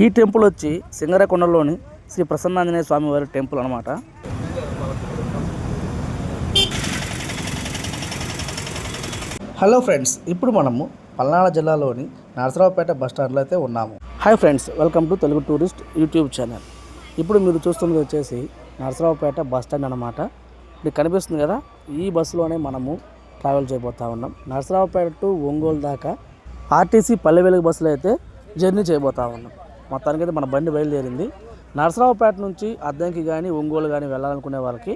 ఈ టెంపుల్ వచ్చి సింగరకొండలోని శ్రీ ప్రసన్నాంజనేయ స్వామి వారి టెంపుల్ అనమాట హలో ఫ్రెండ్స్ ఇప్పుడు మనము పల్నాడు జిల్లాలోని నరసరావుపేట బస్ స్టాండ్లో అయితే ఉన్నాము. Hi friends welcome to Telugu tourist YouTube channel. ఇప్పుడు మీరు చూస్తున్నది వచ్చేసి నరసరావుపేట బస్ స్టాండ్ అనమాట మీకు కనిపిస్తుంది కదా ఈ బస్సులోనే మనము ట్రావెల్ చేయబోతా ఉన్నాం. నరసరావుపేట టు ఒంగోలు దాకా ఆర్టీసీ పల్లె వెలుగు బస్సులో అయితే జర్నీ చేయబోతా ఉన్నాం. మొత్తానికైతే మన బండి బయలుదేరింది. నరసరావుపేట నుంచి అద్దంకి కానీ ఒంగోలు కానీ వెళ్ళాలనుకునే వాళ్ళకి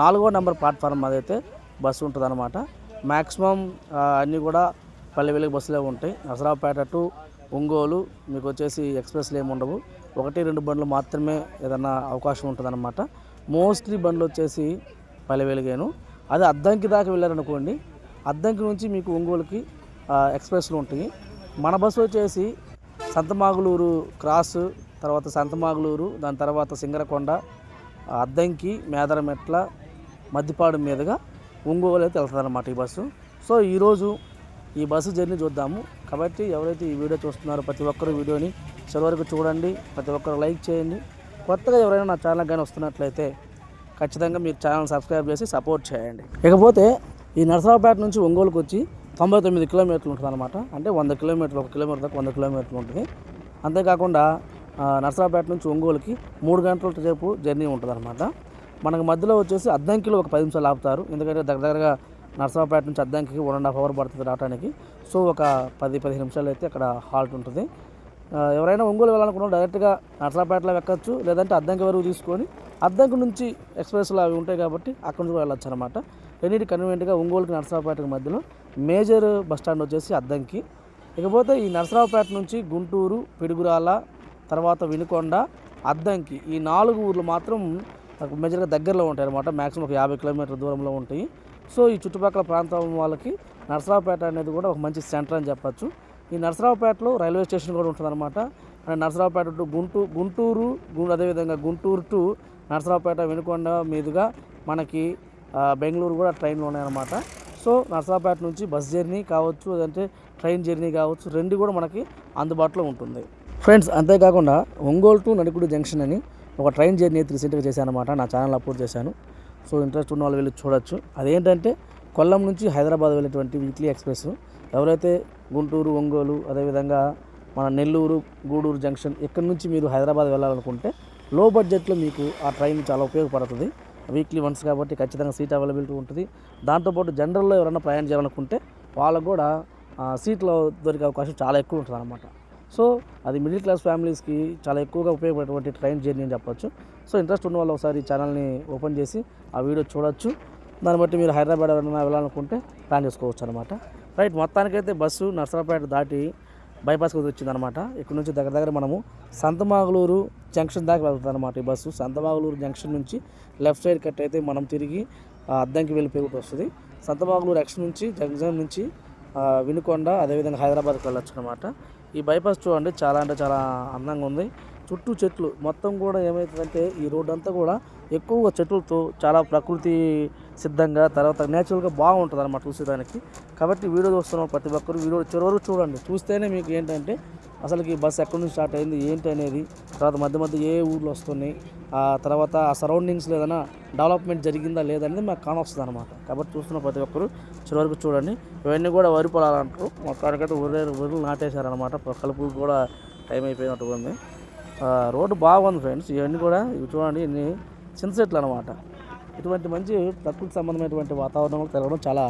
నాలుగో నెంబర్ ప్లాట్ఫామ్ అదైతే బస్సు ఉంటుంది అనమాట మ్యాక్సిమం అన్నీ కూడా పల్లె బస్సులే ఉంటాయి. నరసరావుపేట టు ఒంగోలు మీకు వచ్చేసి ఎక్స్ప్రెస్లు ఏమి ఉండవు. ఒకటి రెండు బండ్లు మాత్రమే ఏదన్నా అవకాశం ఉంటుందన్నమాట. మోస్ట్లీ బండ్లు వచ్చేసి పల్లెవేలుగాను అదే అద్దంకి దాకా వెళ్ళారనుకోండి అద్దంకి నుంచి మీకు ఒంగోలుకి ఎక్స్ప్రెస్లు ఉంటాయి. మన బస్సు వచ్చేసి సంతమాగులూరు క్రాస్ తర్వాత సంతమాగులూరు దాని తర్వాత సింగరకొండ అద్దంకి మేదరమెట్ల మద్దిపాడు మీదుగా ఒంగోలు అయితే వెళ్తుందన్నమాట ఈ బస్సు. సో ఈరోజు ఈ బస్సు జర్నీ చూద్దాము. కాబట్టి ఎవరైతే ఈ వీడియో చూస్తున్నారో ప్రతి ఒక్కరు వీడియోని చివరికి చూడండి. ప్రతి ఒక్కరు లైక్ చేయండి. కొత్తగా ఎవరైనా నా ఛానల్ కానీ వస్తున్నట్లయితే ఖచ్చితంగా మీరు ఛానల్ సబ్స్క్రైబ్ చేసి సపోర్ట్ చేయండి. ఇకపోతే ఈ నరసరావుపేట నుంచి ఒంగోలుకు వచ్చి తొంభై తొమ్మిది కిలోమీటర్లు ఉంటుంది అనమాట అంటే వంద కిలోమీటర్లు ఒక కిలోమీటర్ దాకా వంద కిలోమీటర్లు ఉంటుంది. అంతేకాకుండా నర్సరాపేట నుంచి ఒంగోలుకి మూడు గంటల సేపు జర్నీ ఉంటుంది అనమాట మనకు మధ్యలో వచ్చేసి అద్దంకిలో ఒక పది నిమిషాలు ఆపుతారు. ఎందుకంటే దగ్గర దగ్గరగా నర్సరాపేట నుంచి Addanki one and half hour పడుతుంది రావడానికి సో ఒక పది పదిహేను నిమిషాలు అయితే అక్కడ హాల్ట్ ఉంటుంది. ఎవరైనా ఒంగోలు వెళ్ళాలనుకున్నా డైరెక్ట్గా నర్సరాపేటలో ఎక్కచ్చు లేదంటే అద్దంకి వరకు తీసుకొని అద్దంకి నుంచి ఎక్స్ప్రెస్లు అవి ఉంటాయి కాబట్టి అక్కడి నుంచి వెళ్ళొచ్చు అనమాట ఎన్నిటి కన్వీనియంట్గా ఒంగోలుకి నర్సరాపేటకి మధ్యలో మేజర్ బస్ స్టాండ్ వచ్చేసి అద్దంకి. ఇకపోతే ఈ నరసరావుపేట నుంచి గుంటూరు పిడుగురాల తర్వాత వినుకొండ అద్దంకి ఈ నాలుగు ఊర్లు మాత్రం మేజర్గా దగ్గరలో ఉంటాయి అనమాట మ్యాక్సిమం ఒక యాభై కిలోమీటర్ల దూరంలో ఉంటాయి. సో ఈ చుట్టుపక్కల ప్రాంతం వాళ్ళకి నరసరావుపేట అనేది కూడా ఒక మంచి సెంటర్ అని చెప్పచ్చు. ఈ నరసరావుపేటలో రైల్వే స్టేషన్ కూడా ఉంటుందన్నమాట అంటే నరసరావుపేట టు గుంటూరు గుంటూరు అదేవిధంగా గుంటూరు టు నరసరావుపేట వినుకొండ మీదుగా మనకి బెంగళూరు కూడా ట్రైన్లు ఉన్నాయన్నమాట సో నర్సాపేట నుంచి బస్ జర్నీ కావచ్చు లేదంటే ట్రైన్ జర్నీ కావచ్చు రెండు కూడా మనకి అందుబాటులో ఉంటుంది. ఫ్రెండ్స్ అంతేకాకుండా ఒంగోలు టు నడికుడి జంక్షన్ అని ఒక ట్రైన్ జర్నీ అయితే రీసెంట్గా చేశాను అనమాట నా ఛానల్ అప్లోడ్ చేశాను. సో ఇంట్రెస్ట్ ఉన్న వాళ్ళు వెళ్ళి చూడొచ్చు. అదేంటంటే కొల్లం నుంచి హైదరాబాద్ వెళ్ళేటువంటి వీక్లీ ఎక్స్ప్రెస్. ఎవరైతే గుంటూరు ఒంగోలు అదేవిధంగా మన నెల్లూరు గూడూరు జంక్షన్ ఇక్కడ నుంచి మీరు హైదరాబాద్ వెళ్ళాలనుకుంటే లో బడ్జెట్లో మీకు ఆ ట్రైన్ చాలా ఉపయోగపడుతుంది. వీక్లీ వన్స్ కాబట్టి ఖచ్చితంగా సీట్ అవైలబిలిటీ ఉంటుంది. దాంతోపాటు జనరల్లో ఎవరైనా ప్రయాణం చేయాలనుకుంటే వాళ్ళకు కూడా ఆ, సీట్లో దొరికే అవకాశం చాలా ఎక్కువ ఉంటుంది అనమాట సో అది మిడిల్ క్లాస్ ఫ్యామిలీస్కి చాలా ఎక్కువగా ఉపయోగపడేటువంటి ట్రైన్ జర్నీ అని చెప్పొచ్చు. సో ఇంట్రెస్ట్ ఉన్న వాళ్ళు ఒకసారి ఈ ఛానల్ని ఓపెన్ చేసి ఆ వీడియో చూడొచ్చు. దాన్ని బట్టి మీరు హైదరాబాద్ ఎవరైనా వెళ్ళాలనుకుంటే ప్లాన్ చేసుకోవచ్చు అనమాట రైట్ మొత్తానికైతే బస్సు నర్సరాపేట దాటి బైపాస్కి వచ్చిందనమాట. ఇక్కడ నుంచి దగ్గర దగ్గర మనము సంతమాగులూరు జంక్షన్ దాకా వెళ్తుంది అనమాట ఈ బస్సు. సంతమాగులూరు జంక్షన్ నుంచి లెఫ్ట్ సైడ్ కట్ అయితే మనం తిరిగి అద్దంకి అద్దంకి వెళ్ళిపోయి వస్తుంది. సంతమాగులూరు ఎక్స్ నుంచి జంక్షన్ నుంచి వినుకొండ అదేవిధంగా హైదరాబాద్కి వెళ్ళొచ్చు అనమాట ఈ బైపాస్ చూడండి చాలా అంటే చాలా అందంగా ఉంది. చుట్టూ చెట్లు మొత్తం కూడా ఏమవుతుందంటే ఈ రోడ్డు అంతా కూడా ఎక్కువగా చెట్లతో చాలా ప్రకృతి సిద్ధంగా తర్వాత నేచురల్గా బాగుంటుంది అనమాట చూసేదానికి. కాబట్టి వీడియో చూస్తున్న ప్రతి ఒక్కరు వీడియో చివరి వరకు చూడండి. చూస్తేనే మీకు ఏంటంటే అసలుకి బస్సు ఎక్కడి నుంచి స్టార్ట్ అయింది ఏంటి అనేది తర్వాత మధ్య మధ్య ఏ ఊర్లు వస్తున్నాయి ఆ తర్వాత ఆ సరౌండింగ్స్లో ఏదైనా డెవలప్మెంట్ జరిగిందా లేదనేది మాకు కానొస్తుంది అనమాట కాబట్టి చూస్తున్న ప్రతి ఒక్కరు చివరికి చూడండి. ఇవన్నీ కూడా వరి పొలాలు అంటారు మొత్తానికైతే వరి నాటేశారనమాట కలుపు కూడా టైం అయిపోయినట్టుగా ఉంది. ఆ, రోడ్డు బాగుంది ఫ్రెండ్స్ ఇవన్నీ కూడా ఇవి చూడండి ఇన్ని చిన్న చెట్లు అనమాట ఇటువంటి మంచి ప్రకృతి సంబంధమైనటువంటి వాతావరణంలో తిరగడం చాలా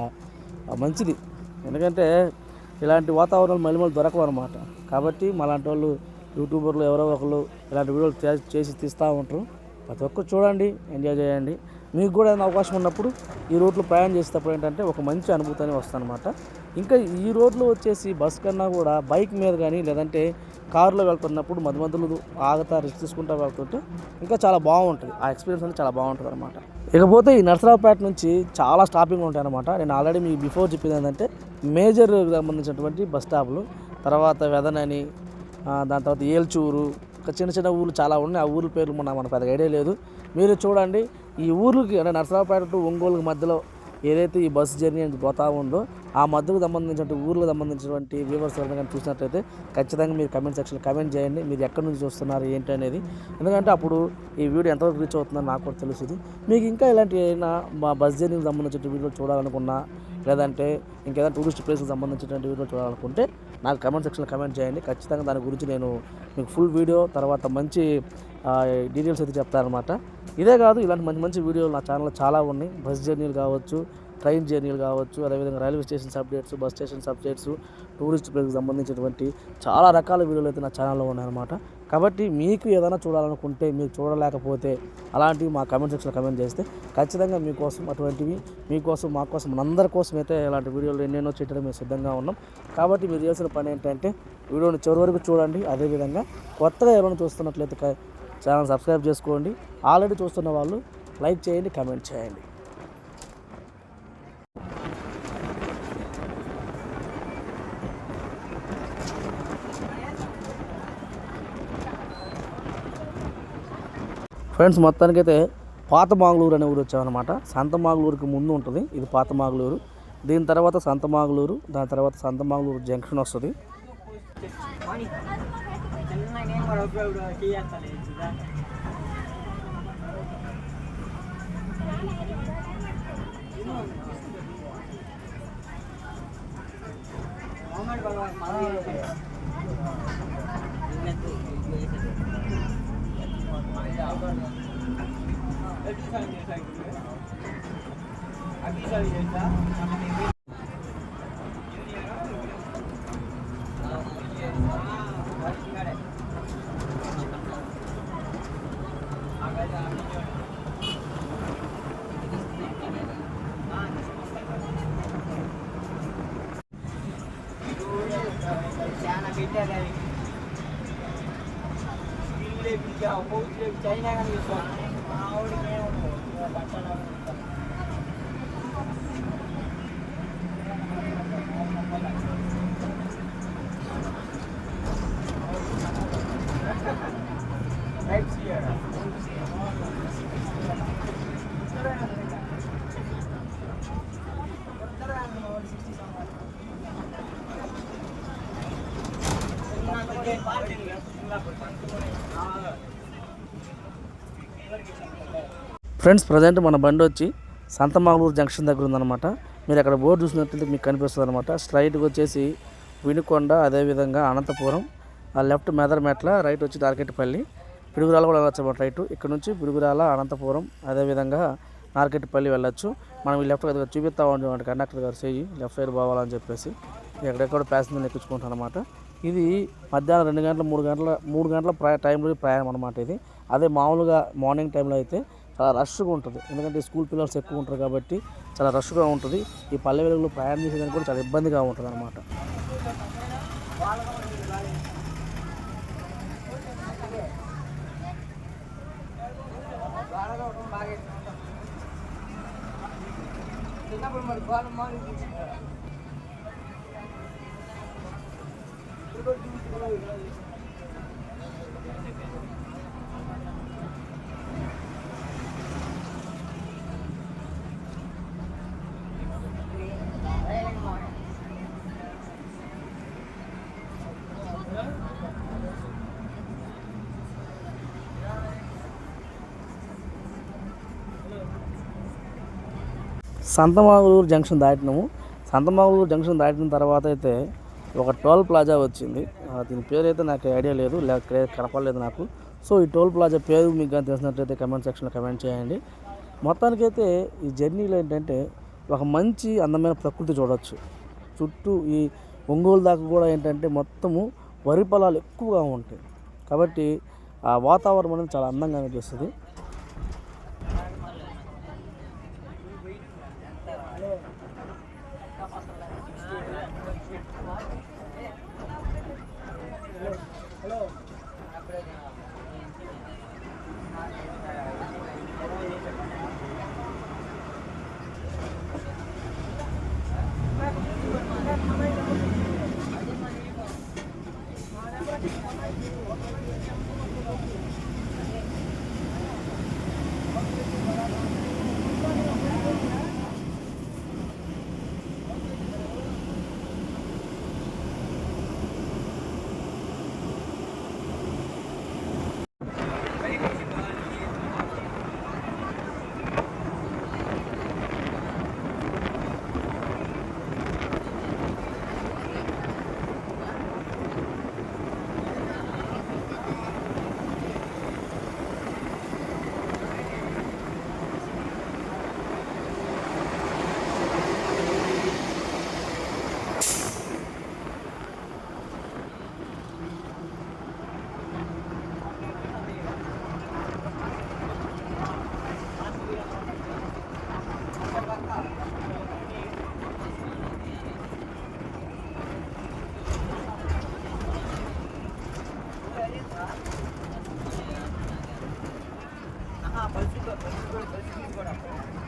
మంచిది. ఎందుకంటే ఇలాంటి వాతావరణం మళ్ళీ మళ్ళీ దొరకవు అనమాట కాబట్టి మాలాంటి వాళ్ళు యూట్యూబర్లు ఎవరో ఒకరు ఇలాంటి వీడియోలు చేసి తీస్తూ ఉంటారు. ప్రతి ఒక్కరు చూడండి ఎంజాయ్ చేయండి. మీకు కూడా ఏదైనా అవకాశం ఉన్నప్పుడు ఈ రోడ్లో ప్రయాణం చేసేటప్పుడు ఏంటంటే ఒక మంచి అనుభూతి అనేది వస్తుందన్నమాట. ఇంకా ఈ రోడ్లో వచ్చేసి బస్ కన్నా కూడా బైక్ మీద కానీ లేదంటే కారులో వెళ్తున్నప్పుడు మధ్య మధ్యలో ఆగతా రెస్ట్ తీసుకుంటూ వెళ్తుంటే ఇంకా చాలా బాగుంటుంది. ఆ ఎక్స్పీరియన్స్ అనేది చాలా బాగుంటుంది అనమాట ఇకపోతే ఈ నరసరావుపేట నుంచి చాలా స్టాపింగ్ ఉంటాయి అనమాట నేను ఆల్రెడీ మీకు బిఫోర్ చెప్పింది ఏంటంటే మేజర్ సంబంధించినటువంటి బస్ స్టాప్లు తర్వాత వెదనని దాని తర్వాత ఏల్చూరు ఇంకా చిన్న చిన్న ఊర్లు చాలా ఉన్నాయి. ఆ ఊర్ల పేర్లు మన మనకు పెద్ద ఐడియా లేదు. మీరు చూడండి ఈ ఊర్లకి అంటే నరసరావుపేట టు ఒంగోలుకి మధ్యలో ఏదైతే ఈ బస్సు జర్నీ అనేది పోతా ఉందో ఆ మధ్యకు సంబంధించిన ఊర్లకు సంబంధించినటువంటి వ్యూవర్స్ ఎవరైనా కానీ చూసినట్లయితే ఖచ్చితంగా మీరు కమెంట్ సెక్షన్లో కమెంట్ చేయండి. మీరు ఎక్కడి నుంచి చూస్తున్నారు ఏంటి అనేది. ఎందుకంటే అప్పుడు ఈ వీడియో ఎంతవరకు రీచ్ అవుతుందో నాకు కూడా తెలుస్తుంది మీకు ఇంకా ఇలాంటి ఏదైనా మా బస్ జర్నీకి సంబంధించిన వీడియో చూడాలనుకున్నా లేదంటే ఇంకేదైనా టూరిస్ట్ ప్లేస్కి సంబంధించినటువంటి వీడియో చూడాలనుకుంటే నాకు కమెంట్ సెక్షన్లో కమెంట్ చేయండి. ఖచ్చితంగా దాని గురించి నేను మీకు ఫుల్ వీడియో తర్వాత మంచి డీటెయిల్స్ అయితే చెప్తారనమాట ఇదే కాదు ఇలాంటి మంచి మంచి వీడియోలు నా ఛానల్లో చాలా ఉన్నాయి. బస్ జర్నీలు కావచ్చు ట్రైన్ జర్నీలు కావచ్చు అదేవిధంగా railway stations updates bus stations updates tourist ప్లేస్కి సంబంధించినటువంటి చాలా రకాల వీడియోలు అయితే నా ఛానల్లో ఉన్నాయన్నమాట. కాబట్టి మీకు ఏదైనా చూడాలనుకుంటే మీరు చూడలేకపోతే అలాంటివి మా కమెంట్ సెక్షన్లో కమెంట్ చేస్తే ఖచ్చితంగా మీకోసం అటువంటివి మీకోసం మా కోసం మనందరి కోసం అయితే ఇలాంటి వీడియోలు ఎన్నెన్నో చేయడానికి మేము సిద్ధంగా ఉన్నాం. కాబట్టి మీరు చేసిన పని ఏంటంటే వీడియోని చివరి వరకు చూడండి. అదేవిధంగా కొత్తగా ఎవరైనా చూస్తున్నట్లయితే ఛానల్ సబ్స్క్రైబ్ చేసుకోండి. ఆల్రెడీ చూస్తున్న వాళ్ళు లైక్ చేయండి కమెంట్ చేయండి. ఫ్రెండ్స్ మొత్తానికైతే పాత మాగులూరు అనే ఊరు వచ్చామన్నమాట. సంత మాగులూరుకి ముందు ఉంటుంది. ఇది పాత మాగులూరు. దీని తర్వాత సంత మాగులూరు దాని తర్వాత సంత మాగులూరు జంక్షన్ వస్తుంది. 아, 네. కానీ ఫ్రెండ్స్ ప్రజెంట్ మన బండి వచ్చి సంతమాగలూరు జంక్షన్ దగ్గర ఉందన్నమాట. మీరు అక్కడ బోర్డు చూసినట్లయితే మీకు కనిపిస్తుంది అనమాట స్ట్రైట్గా వచ్చేసి వినుకొండ అదేవిధంగా అనంతపురం ఆ లెఫ్ట్ మెదర్మెట్ల రైట్ వచ్చి నార్కెట్పల్లి పిడుగురాల కూడా వెళ్ళచ్చు అనమాట రైట్. ఇక్కడ నుంచి పిడుగురాల అనంతపురం అదేవిధంగా నార్కెట్పల్లి వెళ్ళొచ్చు. మనం ఈ లెఫ్ట్ దగ్గర చూపిస్తా ఉండేవాడి కండక్టర్ గారు చెయ్యి లెఫ్ట్ సైడ్ పోవాలని చెప్పేసి. ఎక్కడెక్కడ ప్యాసింజర్ని ఎక్కించుకుంటాను అనమాట ఇది మధ్యాహ్నం రెండు గంటల మూడు గంటల మూడు గంటల ప్రయా టైంలో ప్రయాణం అనమాట ఇది. అదే మామూలుగా మార్నింగ్ టైంలో అయితే చాలా రష్గా ఉంటుంది. ఎందుకంటే స్కూల్ పిల్లర్స్ ఎక్కువ ఉంటారు కాబట్టి చాలా రష్గా ఉంటుంది. ఈ పల్లె వెలుగులో ప్రయాణం చేసేదానికి కూడా చాలా ఇబ్బందిగా ఉంటుంది అనమాట చిన్నప్పుడు మరి గోడ మాని సంతమాగులూరు జంక్షన్ దాటినాము. సంతమాగులూరు జంక్షన్ దాటిన తర్వాత అయితే ఒక టోల్ ప్లాజా వచ్చింది. దీని పేరు అయితే నాకు ఐడియా లేదు లేకపోతే కనపడలేదు నాకు. సో ఈ టోల్ ప్లాజా పేరు మీకు కానీ తెలిసినట్లయితే కమెంట్ సెక్షన్లో కమెంట్ చేయండి. మొత్తానికైతే ఈ జర్నీలో ఏంటంటే ఒక మంచి అందమైన ప్రకృతి చూడవచ్చు చుట్టూ ఈ ఒంగోలు దాకా కూడా ఏంటంటే మొత్తము వరి పొలాలు ఎక్కువగా ఉంటాయి. కాబట్టి ఆ వాతావరణం అనేది చాలా అందంగా అనిపిస్తుంది. どっちにいこうだと思う?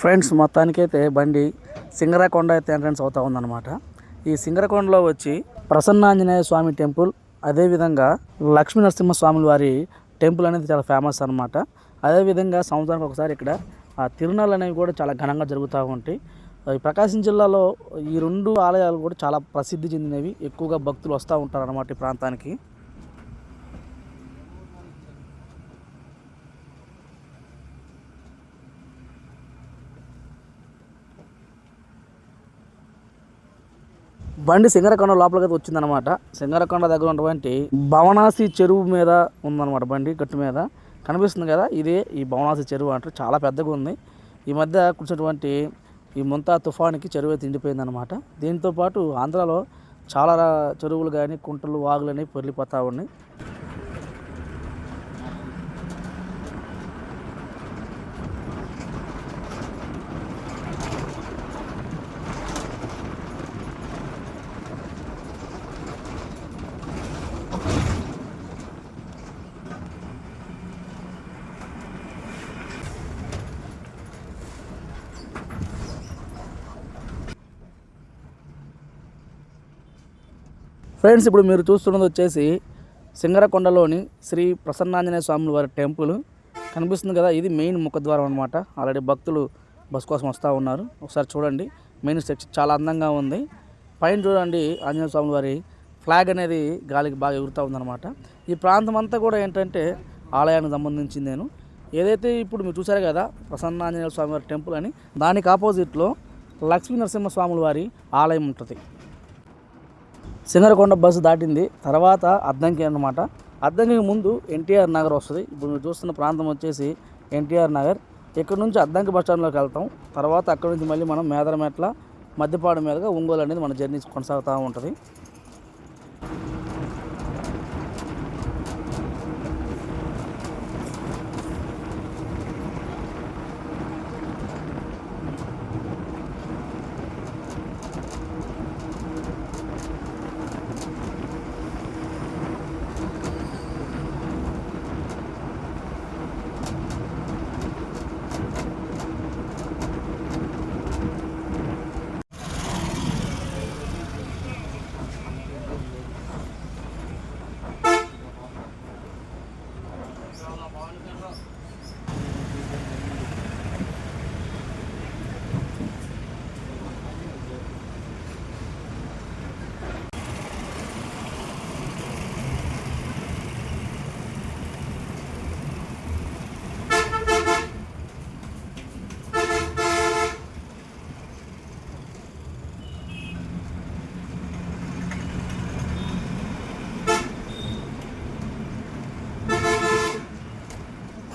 ఫ్రెండ్స్ మొత్తానికైతే బండి సింగరకొండ అయితే ఎంట్రన్స్ అవుతా ఉందన్నమాట. ఈ సింగరకొండలో వచ్చి ప్రసన్నాంజనేయ స్వామి టెంపుల్ అదేవిధంగా లక్ష్మీ నరసింహస్వాములు వారి టెంపుల్ అనేది చాలా ఫేమస్ అనమాట అదేవిధంగా సంవత్సరానికి ఒకసారి ఇక్కడ ఆ తిరునాళ్ళు అనేవి కూడా చాలా ఘనంగా జరుగుతూ ఉంటాయి. ప్రకాశం జిల్లాలో ఈ రెండు ఆలయాలు కూడా చాలా ప్రసిద్ధి చెందినవి. ఎక్కువగా భక్తులు వస్తూ ఉంటారు అన్నమాట ఈ ప్రాంతానికి. బండి సింగరకొండ లోపలికి వచ్చిందనమాట సింగరకొండ దగ్గర ఉన్నటువంటి భవనాసి చెరువు మీద ఉందన్నమాట బండి గట్టు మీద. కనిపిస్తుంది కదా ఇదే ఈ భవనాసి చెరువు అంటారు. చాలా పెద్దగా ఉంది. ఈ మధ్య కూర్చున్నటువంటి ఈ ముంతా తుఫానికి చెరువు అయితే నిండిపోయిందనమాట దీంతోపాటు ఆంధ్రాలో చాలా చెరువులు కానీ కుంటలు వాగులు అనేవి ఉన్నాయి. ఫ్రెండ్స్ ఇప్పుడు మీరు చూస్తున్నది వచ్చేసి సింగరకొండలోని శ్రీ ప్రసన్నాంజనేయ స్వామి వారి టెంపుల్. కనిపిస్తుంది కదా ఇది మెయిన్ ముఖద్వారం అనమాట ఆల్రెడీ భక్తులు బస్ కోసం వస్తూ ఉన్నారు. ఒకసారి చూడండి మెయిన్ సెక్షన్ చాలా అందంగా ఉంది. పైన చూడండి ఆంజనేయ స్వామి వారి ఫ్లాగ్ అనేది గాలికి బాగా ఎగురుతూ ఉందన్నమాట. ఈ ప్రాంతం అంతా కూడా ఏంటంటే ఆలయానికి సంబంధించింది నేను. ఏదైతే ఇప్పుడు మీరు చూసారు కదా ప్రసన్న ఆంజనేయ స్వామి వారి టెంపుల్ అని దానికి ఆపోజిట్లో లక్ష్మీ నరసింహ స్వాముల వారి ఆలయం ఉంటుంది. సింగరకొండ బస్సు దాటింది. తర్వాత అద్దంకి అన్నమాట. అద్దంకి ముందు ఎన్టీఆర్ నగర్ వస్తుంది. ఇప్పుడు మీరు చూస్తున్న ప్రాంతం వచ్చేసి ఎన్టీఆర్ నగర్. ఇక్కడ నుంచి అద్దంకి బస్ స్టాండ్లోకి వెళ్తాం. తర్వాత అక్కడ నుంచి మళ్ళీ మనం మేదరమెట్ల మధ్యపాడు మీదుగా ఒంగోలు అనేది మన జర్నీ కొనసాగుతూ ఉంటుంది.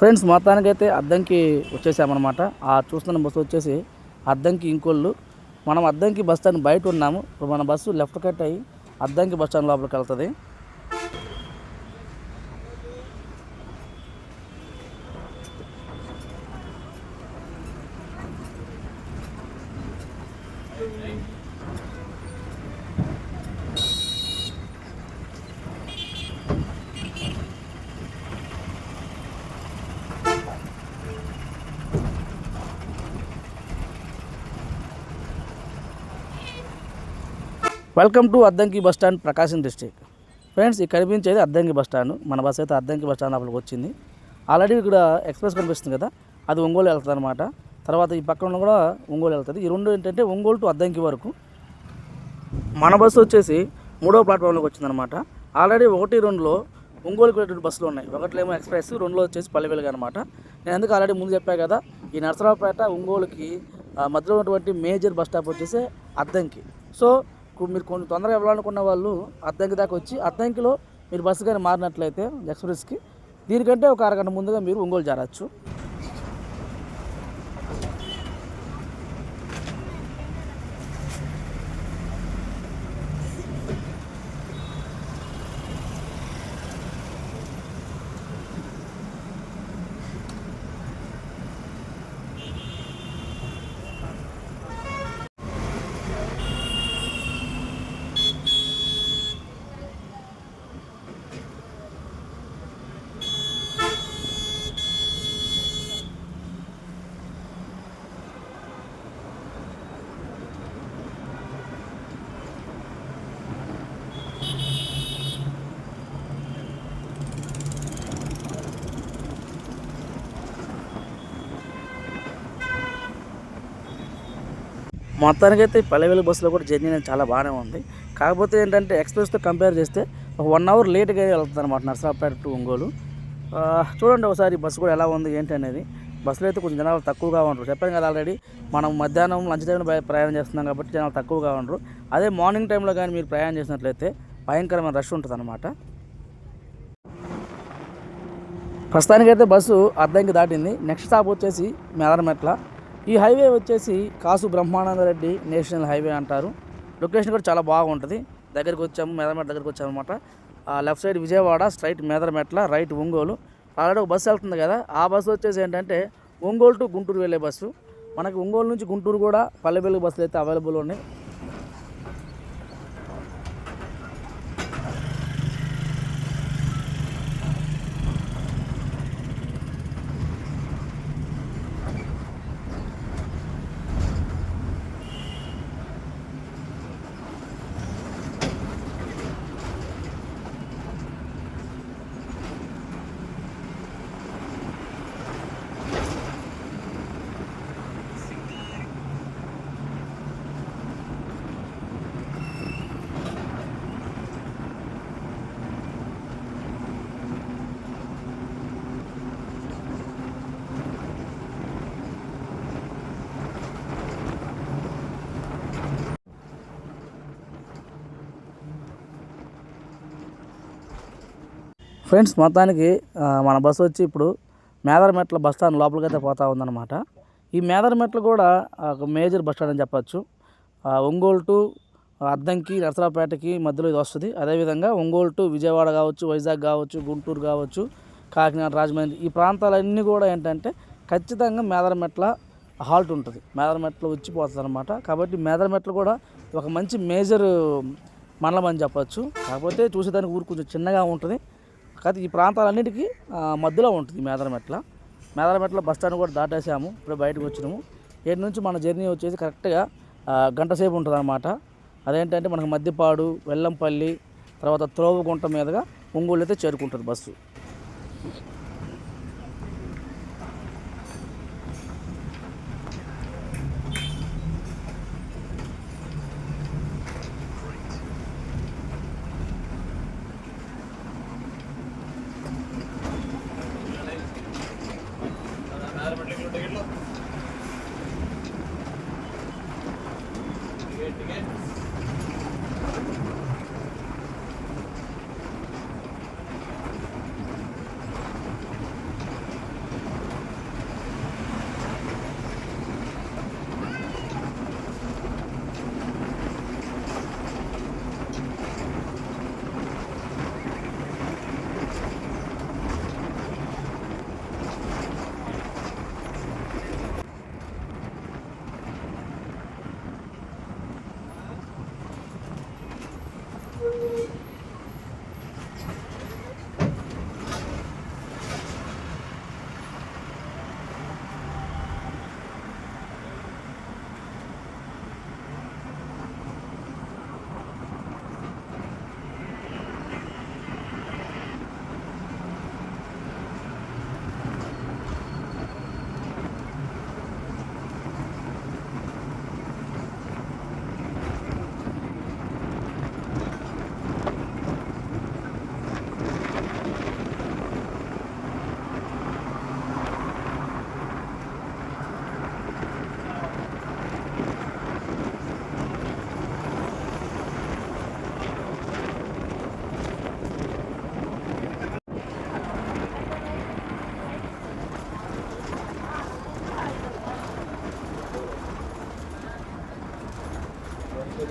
ఫ్రెండ్స్ మొత్తానికైతే అద్దంకి వచ్చేసామన్నమాట. ఆ చూస్తున్న బస్సు వచ్చేసి అద్దంకి ఇంకోళ్ళు మనం అద్దంకి బస్ స్టాండ్ బయట ఉన్నాము. ఇప్పుడు మన బస్సు లెఫ్ట్ కట్ అయ్యి అద్దంకి బస్ స్టాండ్ లోపలికి వెళ్తుంది. Welcome to Addanki bus stand Prakasam district friends ఇక్కడ కనిపించేది అద్దంకి బస్ స్టాండ్ మన బస్ అయితే అద్దంకి బస్ స్టాండ్ లోపలికి వచ్చింది. ఆల్రెడీ ఇక్కడ ఎక్స్ప్రెస్ కనిపిస్తుంది కదా? అది ఒంగోలు వెళ్తుంది అనమాట తర్వాత ఈ పక్కన ఉన్న కూడా ఒంగోలు వెళ్తుంది. ఈ రెండు ఏంటంటే ఒంగోలు టు అద్దంకి వరకు. మన బస్సు వచ్చేసి మూడో ప్లాట్ఫామ్లోకి వచ్చిందనమాట ఆల్రెడీ ఒకటి రెండులో ఒంగోలుకి వెళ్ళే బస్సులు ఉన్నాయి. ఒకటిలో ఏమో ఎక్స్ప్రెస్ రెండులో వచ్చేసి పల్లెవేలుగా అనమాట నేను ఎందుకు ఆల్రెడీ ముందు చెప్పాను కదా ఈ నరసరావుపేట ఒంగోలుకి మధ్యలో ఉన్నటువంటి మేజర్ బస్ స్టాప్ వచ్చేసి అద్దంకి సో మీరు కొంచెం తొందరగా వెళ్ళాలనుకున్న వాళ్ళు అద్దంకి దాకా వచ్చి అద్దంకిలో మీరు బస్సు కానీ మారినట్లయితే ఎక్స్ప్రెస్కి దీనికంటే ఒక అరగంట ముందుగా మీరు ఒంగోలు చేరచ్చు మొత్తానికైతే ఈ పల్లెవేలు బస్సులో కూడా జర్నీ అనేది చాలా బాగానే ఉంది. కాకపోతే ఏంటంటే ఎక్స్ప్రెస్తో కంపేర్ చేస్తే ఒక వన్ అవర్ లేట్గా వెళ్తుంది అనమాట నర్సరాపేట టు ఒంగోలు. చూడండి ఒకసారి బస్సు కూడా ఎలా ఉంది ఏంటి అనేది. బస్సులో అయితే కొంచెం జనాలు తక్కువగా ఉండరు. చెప్పాను కదా ఆల్రెడీ మనం మధ్యాహ్నం లంచ్ టైంలో ప్రయాణం చేస్తున్నాం కాబట్టి జనాలు తక్కువగా ఉండరు. అదే మార్నింగ్ టైంలో కానీ మీరు ప్రయాణం చేసినట్లయితే భయంకరమైన రష్ ఉంటుంది అనమాట ప్రస్తుతానికైతే బస్సు అద్దంకి దాటింది. నెక్స్ట్ స్టాప్ వచ్చేసి మెదరమెట్ల. ఈ హైవే వచ్చేసి కాసు బ్రహ్మానంద రెడ్డి నేషనల్ హైవే అంటారు. లొకేషన్ కూడా చాలా బాగుంటుంది. దగ్గరికి వచ్చాము మేదమెట్ దగ్గరికి వచ్చాము అనమాట left side Vijayawada straight Medarametla right Ongole. Already ఒక బస్సు వెళ్తుంది కదా ఆ బస్సు వచ్చేసి ఏంటంటే ఒంగోలు టు గుంటూరు వెళ్ళే బస్సు. మనకి ఒంగోలు నుంచి గుంటూరు కూడా పల్లెపల్లి బస్సులు అయితే అవైలబుల్ ఉన్నాయి. ఫ్రెండ్స్ మొత్తానికి మన బస్సు వచ్చి ఇప్పుడు మేదరమెట్ల బస్ స్టాండ్ లోపలికి అయితే పోతా ఉందన్నమాట. ఈ మేదరమెట్లు కూడా ఒక మేజర్ బస్ స్టాండ్ అని చెప్పచ్చు. ఒంగోలు టు అద్దంకి నరసరావుపేటకి మధ్యలో ఇది వస్తుంది. అదేవిధంగా ఒంగోలు టు విజయవాడ కావచ్చు వైజాగ్ కావచ్చు గుంటూరు కావచ్చు కాకినాడ రాజమండ్రి ఈ ప్రాంతాలన్నీ కూడా ఏంటంటే ఖచ్చితంగా మేదరమెట్ల హాల్ట్ ఉంటుంది. మేదరమెట్లు వచ్చిపోతుంది అనమాట కాబట్టి మేదరమెట్లు కూడా ఒక మంచి మేజర్ మండలం అని చెప్పచ్చు. కాకపోతే చూసేదానికి ఊరు కొంచెం చిన్నగా ఉంటుంది. కాకపోతే ఈ ప్రాంతాలన్నిటికీ మధ్యలో ఉంటుంది మేదరమెట్ల. మేదరమెట్ల బస్ స్టాండ్ కూడా దాటేసాము ఇప్పుడు బయటకు వచ్చినాము. ఏడు నుంచి మన జర్నీ వచ్చేసి కరెక్ట్గా గంట సేపు ఉంటుంది అనమాట అదేంటంటే మనకు మద్దిపాడు వెల్లంపల్లి తర్వాత త్రోవగుంట మీదుగా ఒంగోలు అయితే చేరుకుంటుంది బస్సు.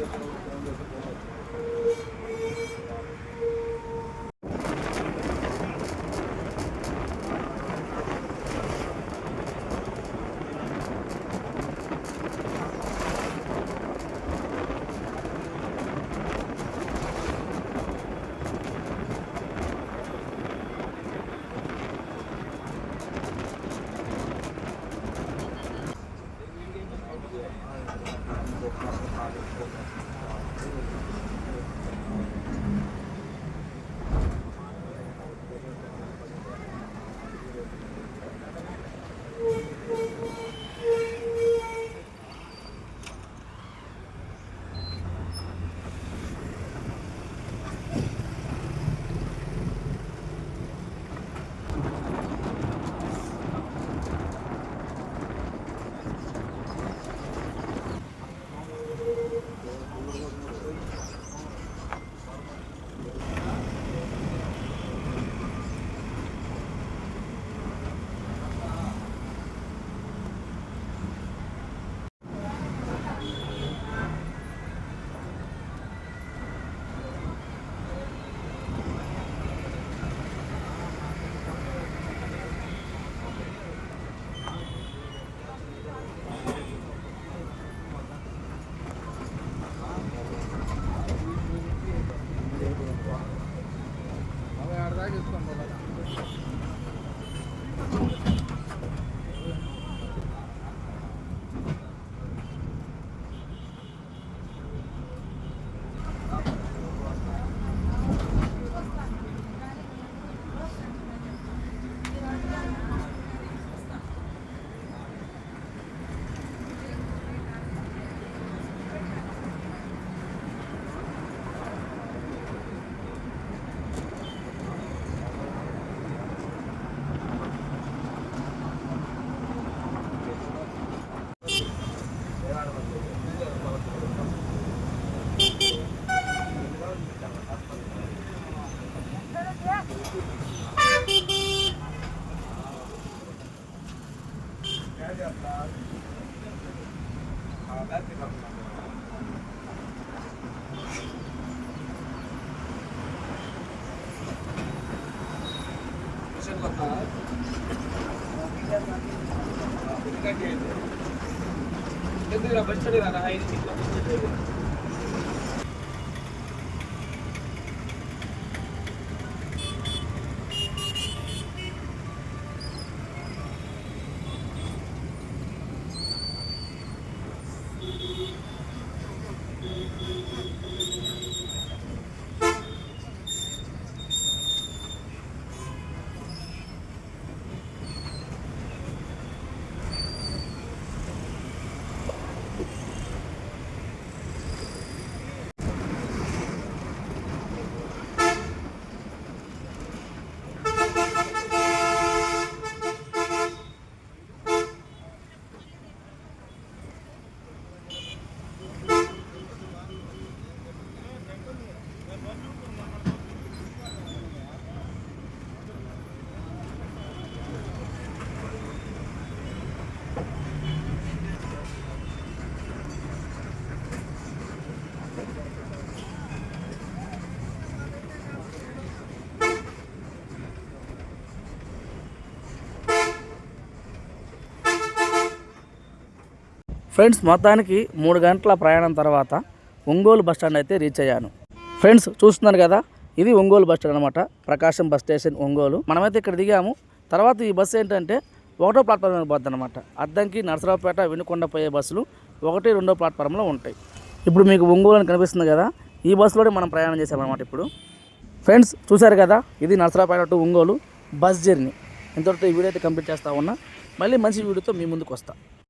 difficult. ఎందుకు బస్ స్టాండ్ కదా హైదరాబాద్ ఫ్రెండ్స్ మొత్తానికి మూడు గంటల ప్రయాణం తర్వాత ఒంగోలు బస్టాండ్ అయితే రీచ్ అయ్యాను. ఫ్రెండ్స్ చూస్తున్నారు కదా ఇది ఒంగోలు బస్ స్టాండ్ అనమాట ప్రకాశం బస్ స్టేషన్ ఒంగోలు. మనమైతే ఇక్కడ దిగాము. తర్వాత ఈ బస్సు ఏంటంటే ఒకటో ప్లాట్ఫామ్ మీద పోద్ది అనమాట అద్దంకి నరసరావుపేట వినుకొండ పోయే బస్సులు ఒకటి రెండో ప్లాట్ఫామ్లో ఉంటాయి. ఇప్పుడు మీకు ఒంగోలు అని కనిపిస్తుంది కదా ఈ బస్సులోనే మనం ప్రయాణం చేసామన్నమాట ఇప్పుడు. ఫ్రెండ్స్ చూశారు కదా ఇది Narasaraopet to Ongole bus journey. ఇంతవరకు ఈ వీడియో అయితే కంప్లీట్ చేస్తా ఉన్నా. మళ్ళీ మంచి వీడియోతో మీ ముందుకు వస్తాను